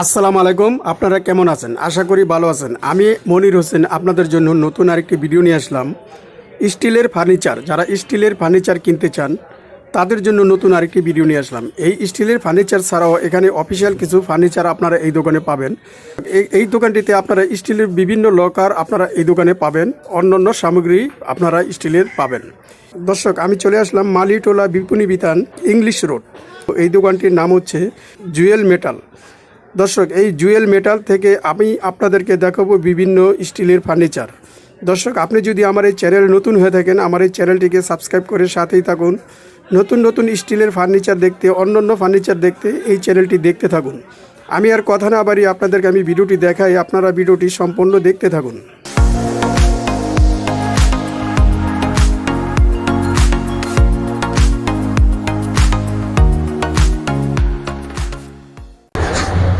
আসসালামু আলাইকুম, আপনারা কেমন আছেন? আশা করি ভালো আছেন। আমি মনির হোসেন, আপনাদের জন্য নতুন আরেকটি ভিডিও নিয়ে আসলাম। স্টিলের ফার্নিচার, যারা স্টিলের ফার্নিচার কিনতে চান, তাদের জন্য নতুন আরেকটি ভিডিও নিয়ে আসলাম। এই স্টিলের ফার্নিচার ছাড়াও এখানে অফিসিয়াল কিছু ফার্নিচার আপনারা এই দোকানে পাবেন। এই দোকানটিতে আপনারা স্টিলের বিভিন্ন লকার আপনারা এই দোকানে পাবেন। অন্যান্য সামগ্রী আপনারা স্টিলের পাবেন। দর্শক, আমি চলে আসলাম মালিটোলা বিপণী বিতান ইংলিশ রোড। এই দোকানটির নাম হচ্ছে জুয়েল মেটাল। দর্শক, এই জুয়েল মেটাল থেকে আমি আপনাদেরকে দেখাবো বিভিন্ন স্টিলের ফার্নিচার। দর্শক, আপনি যদি আমার এই চ্যানেল নতুন হয়ে থাকেন, আমার এই চ্যানেলটিকে সাবস্ক্রাইব করে সাথেই থাকুন। নতুন নতুন স্টিলের ফার্নিচার দেখতে অন্য অন্য ফার্নিচার দেখতে এই চ্যানেলটি দেখতে থাকুন। আমি আর কথা না বাড়ি আপনাদেরকে আমি ভিডিওটি দেখাই, আপনারা ভিডিওটি সম্পূর্ণ দেখতে থাকুন।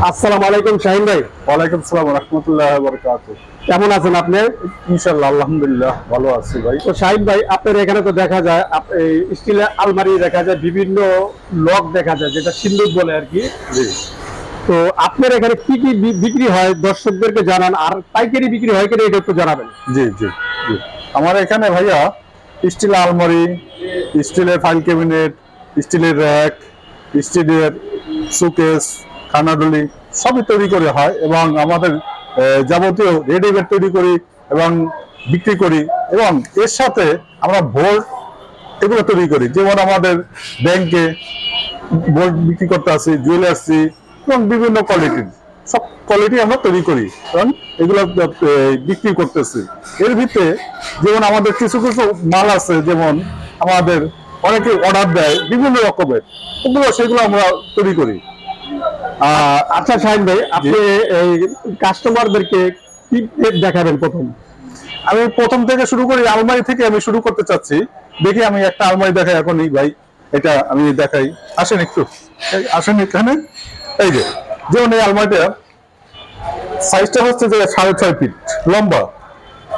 আসসালামু আলাইকুম শাহিন ভাই। ওয়ালাইকুম সালাম রহমতুল্লাহ বরকাত কেমন আছেন আপনি? ইনশাল্লাহ আলহামদুলিল্লাহ ভালো আছি ভাই। তো শাহিদ ভাই আপনার এখানে তো দেখা যায় এই স্টিলের আলমারি দেখা যায় বিভিন্ন লক দেখা যায় যেটা সিন্দুক বলে আর কি। জি। তো আপনার এখানে কি কি বিক্রি হয়? দর্শকদেরকে জানান আর পাইকারি বিক্রি হয় কিনা এটা একটু জানাবেন। জি জি জি। আমার এখানে ভাইয়া স্টিল আলমারি স্টিলের ফাইল ক্যাবিনেট স্টিলের র্যাক স্টিলের সুকেস খানাডুলি সবই তৈরি করে হয় এবং আমাদের যাবতীয় রেডিমেড তৈরি করি এবং বিক্রি করি এবং এর সাথে আমরা বোর্ড এগুলো তৈরি করি। যেমন আমাদের ব্যাংকে বোর্ড বিক্রি করতে আসি, জুয়েলার্সি এবং বিভিন্ন কোয়ালিটির সব কোয়ালিটি আমরা তৈরি করি কারণ এগুলো বিক্রি করতেছি। এর ভিতরে যেমন আমাদের কিছু কিছু মাল আছে, যেমন আমাদের অনেকে অর্ডার দেয় বিভিন্ন রকমের। ওগুলো সেগুলো আমরা তৈরি করি। আচ্ছা শাহিন ভাই আপনি এই কাস্টমারদেরকে কি দেখাবেন প্রথম? আমি প্রথম থেকে শুরু করি আলমারি থেকে আমি শুরু করতে চাচ্ছি। দেখি আমি একটা আলমারি দেখাই এখনই ভাই। এটা আমি দেখাই। আসেন একটু। আসেন এখানে। এই যে যেমন এই আলমারিটা সাইজটা হচ্ছে যে সাড়ে ছয় ফিট লম্বা।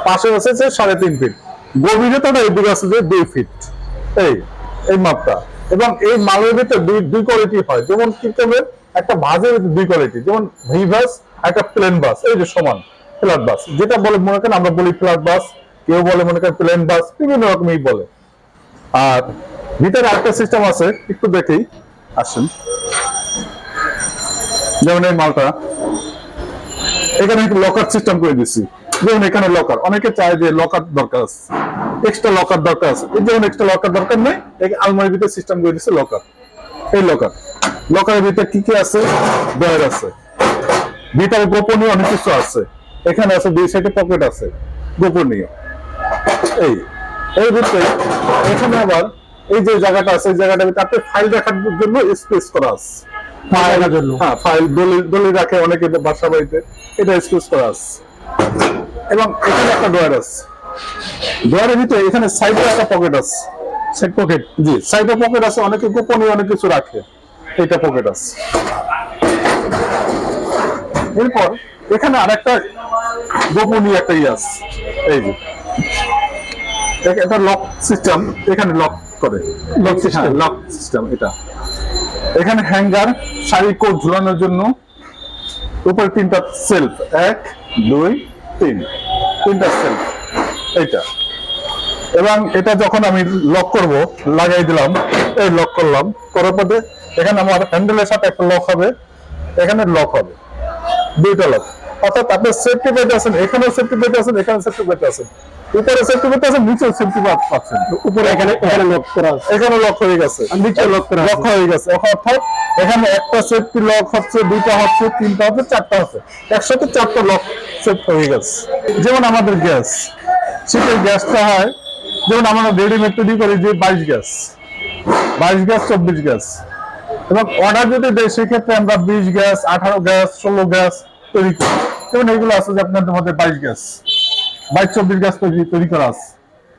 পাশে হচ্ছে যে সাড়ে তিন ফিট গভীরতাটা এদিকে আছে যে দুই ফিট এই এই মাপটা। এবং এই মালের ভিতরে দুই দুই কোয়ালিটি হয়। যেমন কি করবে? একটা ভাজের ভিতরে দুই কোয়ালিটি যেমন ভি বাস একটা প্লেন বাস এই যে সমান ফ্ল্যাট বাস যেটা বলে মনে করেন, আমরা বলি ফ্ল্যাট বাস কেউ বলে মনে করেন প্লেন বাস বিভিন্ন রকমই বলে। আর ভিতরে আরেকটা সিস্টেম আছে, একটু দেখেই আসেন। যেমন এই মালটা। এখানে একটু লকার সিস্টেম করে দিচ্ছি যেমন এখানে লকার অনেকে চায় যে লকার দরকার আছে এক্সট্রা লকার দরকার আছে। এই যেমন এক্সট্রা লকার দরকার নেই এই আলমারির ভিতরে সিস্টেম করে দিচ্ছে লকার এই লকার লকারের ভিতরে কি কি আছে? আছে। ভিতরে গোপনীয় অনেক কিছু আছে। এখানে আছে দুই সাইডে পকেট আছে গোপনীয়। এই এর ভিতরে এখানে আবার এই যে জায়গাটা আছে এই জায়গাটা তাতে ফাইল রাখার জন্য স্পেস করা আছে। ফাইল হ্যাঁ ফাইল দলিল দলিল রাখে অনেকে বাসা বাড়িতে এটা স্পেস করা আছে। এবং এখানে একটা ডয়ার আছে। ডয়ারের ভিতরে এখানে সাইডে একটা পকেট আছে। সাইড পকেট জি সাইডে পকেট আছে অনেকে গোপনীয় অনেক কিছু রাখে। এটা পকেট আছে। এরপর এখানে আরেকটা গোপনীয় একটা ইয়ে আছে। এই যে। এটা লক সিস্টেম এখানে লক করে। লক সিস্টেম লক সিস্টেম এটা। এখানে হ্যাঙ্গার শাড়ি কোট ঝুলানোর জন্য। উপরে তিনটা সেলফ এক দুই, তিন। তিনটা সেলফ এটা এবং এটা যখন আমি লক করব, লাগাই দিলাম, এই লক করলাম, করার পরে এখানে আমার হ্যান্ডেলের সাথে একটা লক হবে। এখানে লক হবে। দুইটা লক অর্থাৎ আপনি সেফটি পেতে আছেন, এখানেও সেফটি পেতে আছেন এখানে সেফটি পেতে আছেন। উপরে সেফটি সেফটি পাচ্ছেন উপরে এখানে এখানে লক করা আছে। এখানে লক হয়ে গেছে। আর নিচে লক করা লক হয়ে গেছে। অর্থাৎ এখানে একটা সেফটি লক হচ্ছে দুইটা হচ্ছে তিনটা হচ্ছে চারটা হচ্ছে। একসাথে চারটা লক সেট হয়ে গেছে। যেমন আমাদের গ্যাস শীতের গ্যাসটা হয় যেমন আমরা রেডিমেড তৈরি করি যে বাইশ গ্যাস বাইশ গ্যাস চব্বিশ গ্যাস এবং অর্ডার যদি দেয় সেক্ষেত্রে আমরা বিশ গ্যাস আঠারো গ্যাস ষোলো গ্যাস তৈরি করি। যেমন এগুলো আছে যে আপনাদের মধ্যে বাইশ গ্যাস বাইশ চব্বিশ গ্যাস তৈরি তৈরি করা আছে।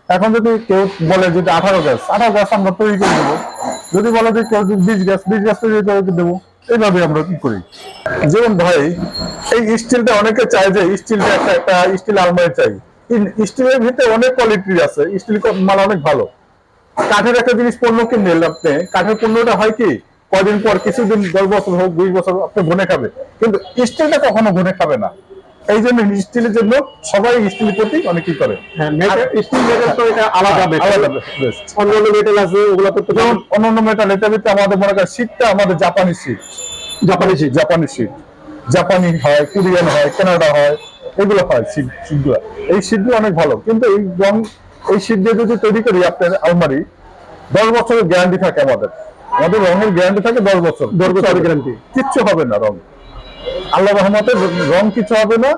এখন যদি কেউ বলে যদি আঠারো গ্যাস আঠারো গ্যাস আমরা তৈরি করে দেবো। যদি বলে যে কেউ বিশ গ্যাস বিশ গ্যাস তৈরি করে দেবো, এইভাবে আমরা কি করি? যেমন ভাই, এই স্টিলটা অনেকে চায় যে স্টিলটা একটা একটা স্টিল আলমারি চাই। স্টিলের ভিতরে অনেক কোয়ালিটি আছে, স্টিল মাল অনেক ভালো। কাঠের একটা জিনিস পণ্য কিনলেন আপনি কাঠের পণ্যটা হয় কি কদিন পর কিছুদিন, দশ বছর হোক, দুই বছর আপনি ঘুনে খাবে। কিন্তু স্টিলটা কখনো ঘুনে খাবে না। এই জন্য স্টিলের জন্য সবাই স্টিলের প্রতি অনেকই করে। হ্যাঁ স্টিল মেটাল তো এটা আলাদা আলাদা best। অন্য অন্য মেটাল আছে ওগুলো তো যেমন অন্যান্য মেটাল এটার ভিতরে আমাদের মনে করেন শীতটা আমাদের জাপানি শীত। জাপানি শীত। জাপানি শীত। জাপানি হয় কোরিয়ান হয় কানাডা হয় এগুলো হয় শীত শীতগুলো। এই শীতগুলো অনেক ভালো। কিন্তু এই রং এই শীত দিয়ে যদি তৈরি করি আপনার আলমারি দশ বছরের গ্যারান্টি থাকে আমাদের। আমাদের রঙের গ্যারান্টি থাকে দশ বছর। দশ বছরের guarantee। কিচ্ছু হবে না রং। আল্লাহ রহমতে রং কিছু হবে না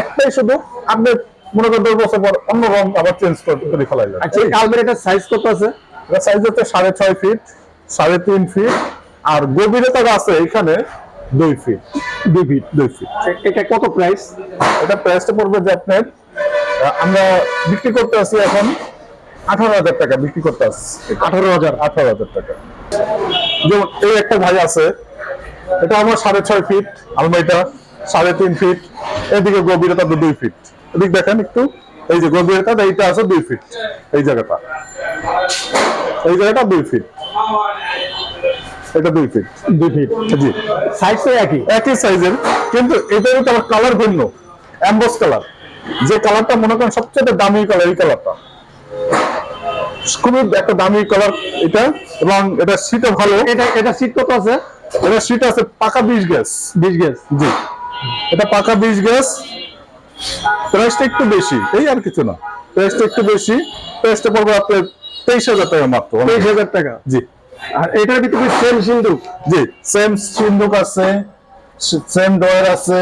একটাই শুধু আপনি মনে করেন দশ বছর পর অন্য রং আবার চেঞ্জ করে ফেলাই আচ্ছা আলমারিটার সাইজ কত আছে? এটা সাইজ হচ্ছে সাড়ে ছয় ফিট সাড়ে তিন ফিট আর গভীরতা আছে এখানে দুই ফিট দুই ফিট দুই ফিট এটা কত প্রাইস এটা প্রাইসটা পড়বে যে আপনার আমরা বিক্রি করতে আছি এখন আঠারো হাজার টাকা বিক্রি করতে আসছি আঠারো হাজার। আঠারো হাজার টাকা। যেমন এই একটা ভাই আছে এটা আমার সাড়ে ছয় ফিট আলমারিটা সাড়ে তিন ফিট এদিকে গভীরতা তো দুই ফিট এদিক দেখেন একটু এই যে গভীরতা এইটা আছে দুই ফিট এই জায়গাটা। এই জায়গাটা দুই ফিট এটা দুই ফিট দুই ফিট জি। সাইজ একই। একই সাইজের কিন্তু এটার আবার কালার ভিন্ন। অ্যাম্বস কালার যে কালারটা মনে করেন সবচেয়ে দামি কালার এই কালারটা খুবই একটা দামি কালার এটা এবং এটা শীতও ভালো। এটা এটা সিট কত আছে? এটা শীত আছে পাকা বিশ গ্যাস। বিশ গ্যাস। জি। এটা পাকা বিশ গ্যাস। প্রাইসটা একটু বেশি। এই আর কিছু না। প্রাইসটা একটু বেশি। প্রাইসটা পড়বে আপনার তেইশ হাজার টাকা মাত্র। তেইশ হাজার টাকা। জি। আর এটার ভিতরে সেম সিন্ধু জি। সেম সিন্ধুক আছে। সেম ডয়ার আছে।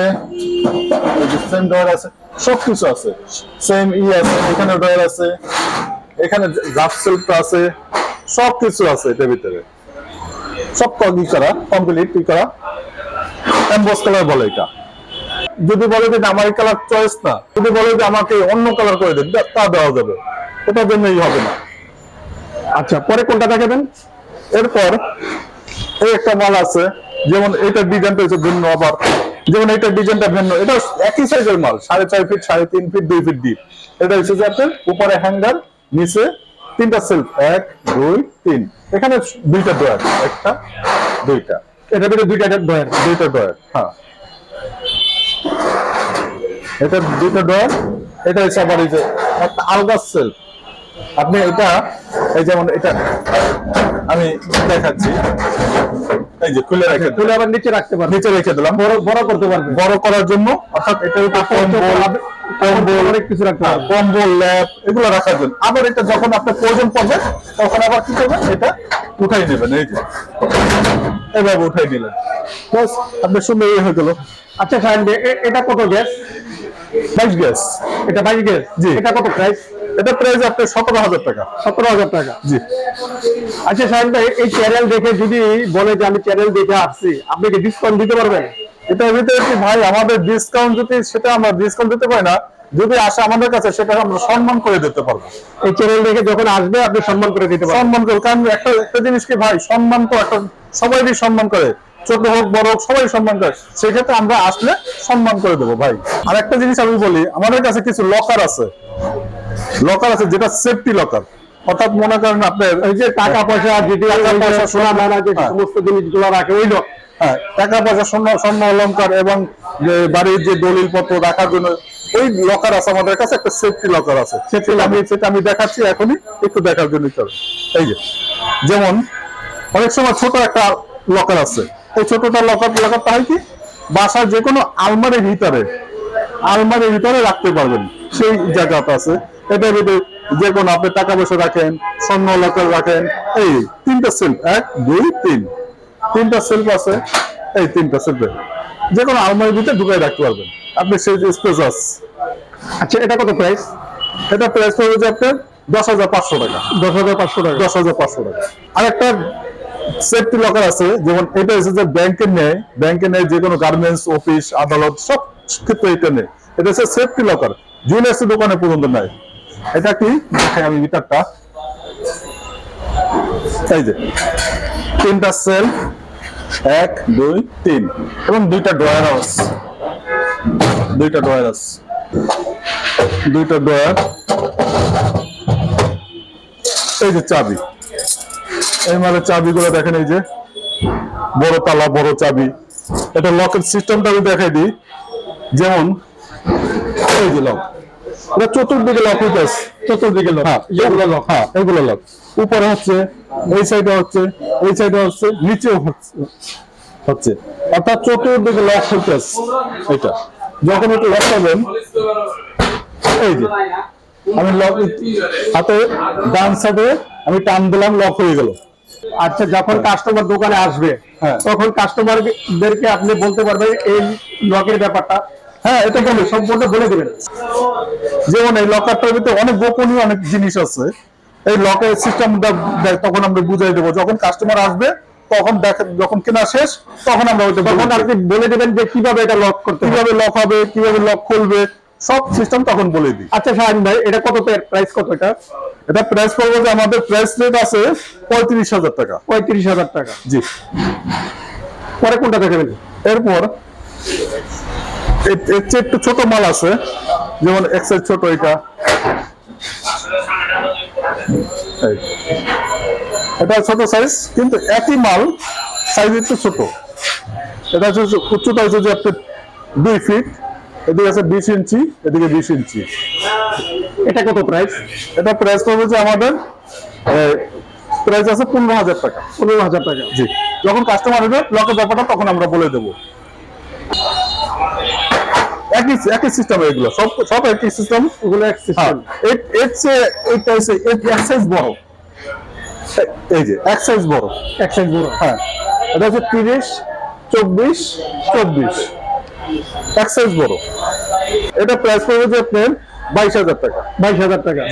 সেম ডয়ার আছে। সব কিছু আছে। সেম ই আছে। এখানে ডয়ার আছে। এখানে জাফ আছে। সব কিছু আছে এটার ভিতরে। সব ই করা কমপ্লিট ই করা। এমবস কালার বলে এটা। যদি বলে যে আমার এই কালার চয়েস না যদি বলে যে আমাকে অন্য কালার করে দেন তা দেওয়া যাবে। ওটার জন্যই হবে না। আচ্ছা পরে কোনটা দেখাবেন? এরপর এই একটা মাল আছে যেমন এইটার ডিজাইনটা হচ্ছে ভিন্ন আবার। যেমন এইটার ডিজাইনটা ভিন্ন। এটা একই সাইজের মাল সাড়ে ছয় ফিট সাড়ে তিন ফিট দুই ফিট ডিপ এটা হচ্ছে যে আপনার উপরে হ্যাঙ্গার নিচে তিনটা সেলফ এক দুই তিন। এখানে দুইটা ডয়ার একটা দুইটা। এটার ভিতরে দুইটা ডয়ার দুইটা ডয়ার হ্যাঁ। এটা দুইটা ডয়ার এটা হচ্ছে আবার এই যে একটা আলগা সেলফ আপনি এটা এই যেমন এটা আমি দেখাচ্ছি। এই যে খুলে রেখে খুলে আবার নিচে রাখতে পারবেন। নিচে রেখে দিলাম। বড় বড় করতে পারবেন। বড় করার জন্য অর্থাৎ এটার উপর কম্বল কম্বল কিছু রাখতে হ্যাঁ, কম্বল ল্যাপ এগুলো রাখার জন্য। আবার এটা যখন আপনার প্রয়োজন পড়বে তখন আবার কি করবেন? এটা উঠাই নেবেন এই যে। এভাবে উঠাই নিলেন বাস আপনার সুন্দর ইয়ে হয়ে গেল। আচ্ছা এটা কত গ্যাস? বাইশ গ্যাস। এটা বাইশ গ্যাস? জি। এটা কত প্রাইস এটা প্রাইস আপনার সতেরো হাজার টাকা। সতেরো হাজার টাকা। জি। আচ্ছা সাহেব ভাই এই চ্যানেল দেখে যদি বলে যে আমি চ্যানেল দেখে আসছি আপনি কি ডিসকাউন্ট দিতে পারবেন? এটার ভিতরে কি ভাই আমাদের ডিসকাউন্ট যদি সেটা আমরা ডিসকাউন্ট দিতে পারি না যদি আসে আমাদের কাছে সেটা আমরা সম্মান করে দিতে পারব। এই চ্যানেল দেখে যখন আসবে আপনি সম্মান করে দিতে পারবেন। সম্মান করে কারণ একটা একটা জিনিস কি ভাই সম্মান তো একটা সবাই সম্মান করে? ছোট হোক বড় হোক সবাই সম্মান করে। সেক্ষেত্রে আমরা আসলে সম্মান করে দেবো ভাই। আর একটা জিনিস আমি বলি আমাদের কাছে কিছু লকার আছে। লকার আছে যেটা সেফটি লকার অর্থাৎ মনে করেন আপনার এই যে টাকা পয়সা টাকা পয়সা, সোনা দানা যে হ্যাঁ। সমস্ত জিনিসগুলো রাখে ওই হ্যাঁ টাকা পয়সা স্বর্ণ স্বর্ণ অলংকার এবং যে বাড়ির যে দলিল পত্র রাখার জন্য ওই লকার আছে আমাদের কাছে একটা সেফটি লকার আছে। সেটা আমি সেটা আমি দেখাচ্ছি এখনই একটু দেখার জন্য চলো। এই যে যেমন অনেক সময় ছোট একটা লকার আছে। এই ছোটটা লকার লকারটা হয় কি? বাসার যে কোনো আলমারির ভিতরে আলমারির ভিতরে রাখতে পারবেন। সেই জায়গাটা আছে। এটা ভিতরে যে কোনো আপনি টাকা পয়সা রাখেন স্বর্ণ লকার রাখেন এই তিনটা সেলফ এক দুই তিন। তিনটা সেলফ আছে এই তিনটা সেলফে যে কোনো আলমারির ভিতরে ঢুকাই রাখতে পারবেন। আপনি সেই স্পেস আছে। আচ্ছা এটা কত প্রাইস এটা প্রাইস পড়বে যে আপনার দশ হাজার পাঁচশো টাকা। দশ হাজার পাঁচশো টাকা। দশ হাজার পাঁচশো টাকা। আর একটা সেফটি লকার আছে যেমন এটা হচ্ছে যে ব্যাংকের নেয়। ব্যাংকে নেয় যে কোনো গার্মেন্টস অফিস আদালত সব ক্ষেত্রে এটা নেই এটা হচ্ছে সেফটি লকার জুয়েলার্স দোকানে পর্যন্ত নাই এটা কি? দেখাই আমি মিটারটা। এই যে, তিনটা সেল, এক, দুই, তিন, এবং দুইটা ড্রয়ার আছে দুইটা ড্রয়ার আছে দুইটা ড্রয়ার। এই যে চাবি। এই মালের চাবিগুলো দেখেন এই যে, বড় তালা, বড় চাবি। এটা লকের সিস্টেমটা আমি দেখাই দিই। যেমন, এই যে লক। এটা চতুর্দিকে লক চতুর্দিকে লোক হ্যাঁ এগুলো লক হ্যাঁ এগুলো লক উপরে হচ্ছে এই সাইডে হচ্ছে এই সাইডে হচ্ছে নিচেও হচ্ছে। হচ্ছে। অর্থাৎ চতুর্দিকে লক এটা। যখন লক করবেন এই যে আমি লক হাতে ডান সাইডে আমি টান দিলাম লক হয়ে গেল। আচ্ছা যখন কাস্টমার দোকানে আসবে হ্যাঁ। তখন কাস্টমারদেরকে আপনি বলতে পারবেন এই লকের ব্যাপারটা। হ্যাঁ এটা বলে সম্পূর্ণ বলে দেবেন। যেমন এই লকারটার ভিতরে অনেক গোপনীয় অনেক জিনিস আছে। এই লকের সিস্টেমটা তখন আমরা বুঝাই দেবো। যখন কাস্টমার আসবে তখন যখন কেনা শেষ তখন আমরা ওইটা তখন আপনি বলে দেবেন যে কীভাবে এটা লক করতে কীভাবে লক হবে কীভাবে লক খুলবে সব সিস্টেম তখন বলে দিই। আচ্ছা শাহিন ভাই এটা কত প্রাইস কত এটা? এটা প্রাইস পড়বে যে আমাদের প্রাইস রেট আছে পঁয়ত্রিশ হাজার টাকা। পঁয়ত্রিশ হাজার টাকা। জি। পরে কোনটা দেখাবেন এরপর এর- চেয়ে একটু ছোট মাল আছে। যেমন এক্সেল ছোট এটা। এটা ছোট সাইজ কিন্তু একই মাল সাইজ একটু ছোট। এটা হচ্ছে উচ্চতা হচ্ছে যে আপনার দুই ফিট এদিকে আছে বিশ ইঞ্চি এদিকে বিশ ইঞ্চি। এটা কত প্রাইস এটা প্রাইস পড়বে যে আমাদের প্রাইস আছে পনেরো হাজার টাকা। পনেরো হাজার টাকা। জি। যখন কাস্টমার আসবে লকের ব্যাপারটা তখন আমরা বলে দেবো। একই একই সিস্টেম এগুলো। সব সব একই সিস্টেম এগুলো এক হ্যাঁ। সিস্টেম এর এর চেয়ে এইটা হচ্ছে এক সাইজ বড়। এই যে এক সাইজ বড়। এক সাইজ বড়। হ্যাঁ। এটা হচ্ছে তিরিশ চব্বিশ চব্বিশ। এক সাইজ বড়। এটা প্রাইস পড়বে যে আপনার বাইশ হাজার টাকা। বাইশ হাজার টাকা।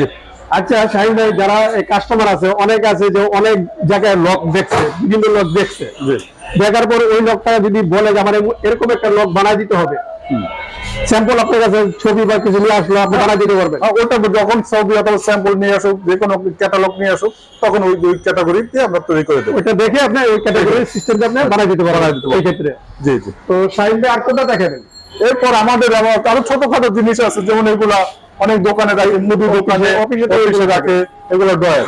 আচ্ছা শাহিন ভাই যারা কাস্টমার আছে অনেক আছে যে অনেক জায়গায় লক দেখছে বিভিন্ন লক দেখছে। দেখার পরে ওই লকটা যদি বলে যে আমার এরকম একটা লক বানাই দিতে হবে। স্যাম্পল আপনার কাছে ছবি বা কিছু নিয়ে আসলো আপনি বানাই দিতে পারবেন। ওটা যখন ছবি অথবা স্যাম্পল নিয়ে আসুক যে কোনো ক্যাটালগ নিয়ে আসুক তখন ওই ওই ক্যাটাগরিতে আমরা তৈরি করে দেবো। দেখে আপনি ওই সিস্টেমটা আপনি বানাই দিতে পারবেন। এই ক্ষেত্রে। জি জি। তো শাহিন ভাই আর কোনটা দেখাবেন এরপর আমাদের আরও ছোটখাটো জিনিস আছে যেমন এগুলা অনেক দোকানে রাখে মুদি দোকানে অফিসে রাখে এগুলো ডয়ার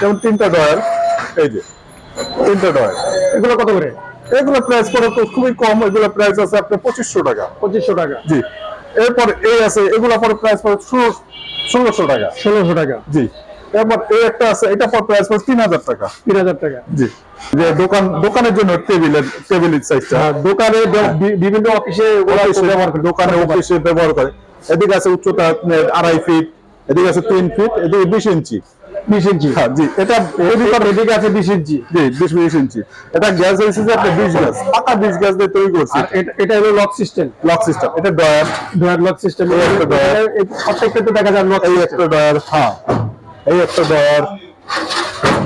যেমন তিনটা ডয়ার এই যে তিনটা ডয়ার এগুলো কত করে? এগুলো প্রাইস পড়ে খুবই কম এগুলো প্রাইস আছে আপনার পঁচিশশো টাকা। পঁচিশশো টাকা। জি এরপর এই আছে এগুলো পরে প্রাইস পড়ে ষোলোশো টাকা। ষোলোশো টাকা। জি এরপর এই একটা আছে এটা পর প্রাইস পড়ে তিন হাজার টাকা। তিন হাজার টাকা। জি যে দোকান দোকানের জন্য টেবিলের টেবিলের সাইজটা দোকানে বিভিন্ন অফিসে ওরা অফিসে ব্যবহার করে। দোকানে অফিসে ব্যবহার করে। এদিকে আছে উচ্চতা আড়াই ফিট এদিকে আছে তিন ফিট এদিকে বিশ ইঞ্চি। বিশ ইঞ্চি। হ্যাঁ জি এটা এদিকে এদিকে আছে বিশ ইঞ্চি। জি বিশ বিশ ইঞ্চি। এটা গ্যাস হয়েছে যে আপনার বিশ গ্যাস পাকা বিশ গ্যাস দিয়ে তৈরি করছি। এটা হলো লক সিস্টেম লক সিস্টেম এটা ডয়ার ডয়ার লক সিস্টেম দেখা যায় লক এই একটা ডয়ার হ্যাঁ। এই একটা ডয়ার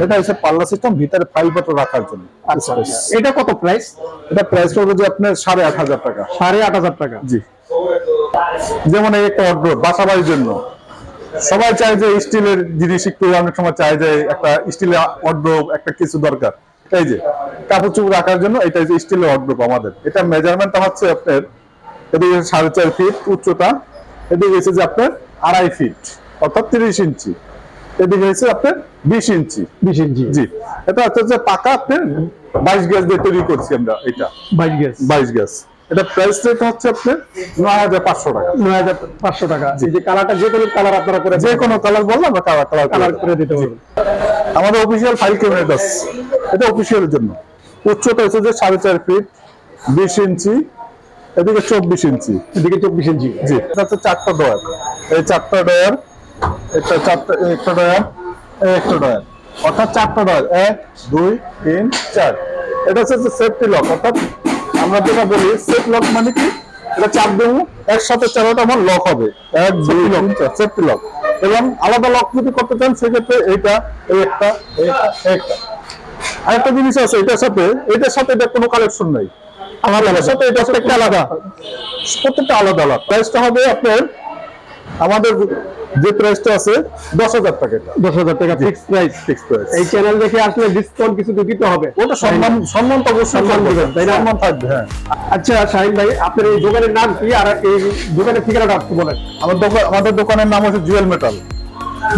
এটা হচ্ছে পাল্লা সিস্টেম ভিতরে ফাইল পত্র রাখার জন্য। আচ্ছা এটা কত প্রাইস এটা প্রাইস পড়বে যে আপনার সাড়ে আট হাজার টাকা। সাড়ে আট হাজার টাকা। জি। যেমন এই একটা অর্ডার বাসা বাড়ির জন্য। সবাই চায় যে স্টিলের জিনিস একটু অনেক সময় চায় যে একটা স্টিলের অর্ডার একটা কিছু দরকার। এই যে কাপড় চুপ রাখার জন্য এটা যে স্টিলের অর্ডার আমাদের। এটা মেজারমেন্ট হচ্ছে আপনার এদিকে সাড়ে চার ফিট উচ্চতা এদিকে হচ্ছে যে আপনার আড়াই ফিট অর্থাৎ তিরিশ ইঞ্চি। এদিকে হচ্ছে আপনার বিশ ইঞ্চি। বিশ ইঞ্চি। জি এটা হচ্ছে যে পাকা আপনার বাইশ গ্যাস দিয়ে তৈরি করছি আমরা এটা। বাইশ গ্যাস। বাইশ গ্যাস। এটা প্রাইস রেট হচ্ছে আপনার নয় হাজার পাঁচশো টাকা। নয় হাজার পাঁচশো টাকা। এই যে কালারটা যে কোনো কালার আপনারা করে যে কোনো কালার বললাম আমরা কালার কালার কালার করে দিতে পারবেন। আমাদের অফিসিয়াল ফাইল ক্যাবিনেট আছে এটা অফিসিয়ালের জন্য। উচ্চতা হচ্ছে যে সাড়ে চার ফিট বিশ ইঞ্চি এদিকে চব্বিশ ইঞ্চি। এদিকে চব্বিশ ইঞ্চি। জি। এটা হচ্ছে চারটা ডয়ার এই চারটা ডয়ার একটা চারটা একটা ডয়ার একটা ডয়ার অর্থাৎ চারটা ডয়ার এক দুই তিন চার। এটা হচ্ছে সেফটি লক অর্থাৎ আমরা যেটা বলি সেট লক মানে কি? এটা চাপ দেবো একসাথে চারটা আমার লক হবে। এক দুই লক সেফটি লক এবং আলাদা লক যদি করতে চান সেক্ষেত্রে এইটা এই একটা একটা, আর একটা। আরেকটা জিনিস আছে এটার সাথে এটার সাথে এটা কোনো কালেকশন নাই। আলাদা সাথে এটা একটা আলাদা। প্রত্যেকটা আলাদা আলাদা প্রাইসটা হবে আপনার আমাদের যে প্রাইসটা আছে দশ হাজার টাকা দশ হাজার টাকা ফিক্স প্রাইস ফিক্স প্রাইস এই চ্যানেল দেখে আসলে ডিসকাউন্ট কিছু দিতে হবে। ওটা সম্মান সম্মান তো অবশ্যই সম্মান দিবেন, তাই না? সম্মান থাকবে হ্যাঁ। আচ্ছা শাহিন ভাই আপনার এই দোকানের নাম কি? আর এই দোকানের ঠিকানাটা একটু বলেন। আমার দোকান আমাদের দোকানের নাম হচ্ছে jewel metal.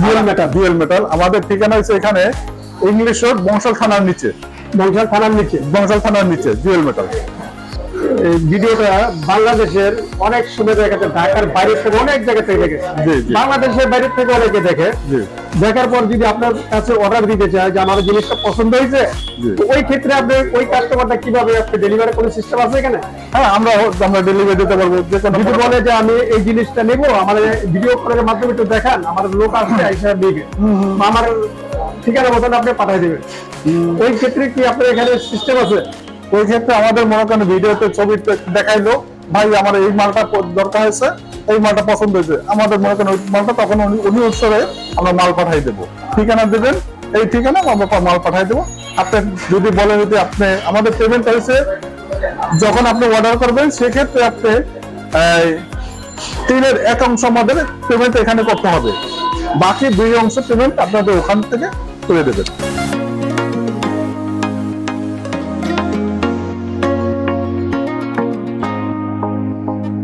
Jewel metal. Jewel metal. আমাদের ঠিকানা হচ্ছে এখানে ইংলিশ রোড বংশাল থানার নিচে। বংশাল থানার নিচে। বংশাল থানার নিচে জুয়েল মেটাল। ভিডিওটা বাংলাদেশের অনেক শুনে দেখেছে ঢাকার বাইরে থেকে অনেক জায়গা থেকে জি। বাংলাদেশের বাইরে থেকে অনেকে দেখে। দেখার পর যদি আপনার কাছে অর্ডার দিতে চায় যে আমার জিনিসটা পছন্দ হয়েছে ওই ক্ষেত্রে আপনি ওই কাস্টমারটা কীভাবে আপনি ডেলিভারি কোনো সিস্টেম আছে এখানে? হ্যাঁ আমরা আমরা ডেলিভারি দিতে পারব। যদি বলে যে আমি এই জিনিসটা নেব আমাদের ভিডিও কলের মাধ্যমে একটু দেখান আমার লোক আসবে আইসা নিবে বা আমার ঠিকানা মতন আপনি পাঠিয়ে দেবেন। ওই ক্ষেত্রে কি আপনার এখানে সিস্টেম আছে? ওই ক্ষেত্রে আমাদের মনে করেন ভিডিওতে ছবি দেখাইলো, ভাই, আমার এই মালটা দরকার হয়েছে, এই মালটা পছন্দ হয়েছে। আমাদের মনে করেন ওই মালটা তখন উনি উৎসবে আমরা মাল পাঠাই দেবো। ঠিকানা দেবেন, এই ঠিকানা আমরা মাল পাঠাই দেবো। আপনি যদি বলেন যদি আপনি, আমাদের পেমেন্ট হয়েছে, যখন আপনি অর্ডার করবেন, সেক্ষেত্রে আপনি তিনের এক অংশ আমাদের পেমেন্ট এখানে করতে হবে। বাকি দুই অংশ পেমেন্ট আপনাদের ওখান থেকে করে দেবেন।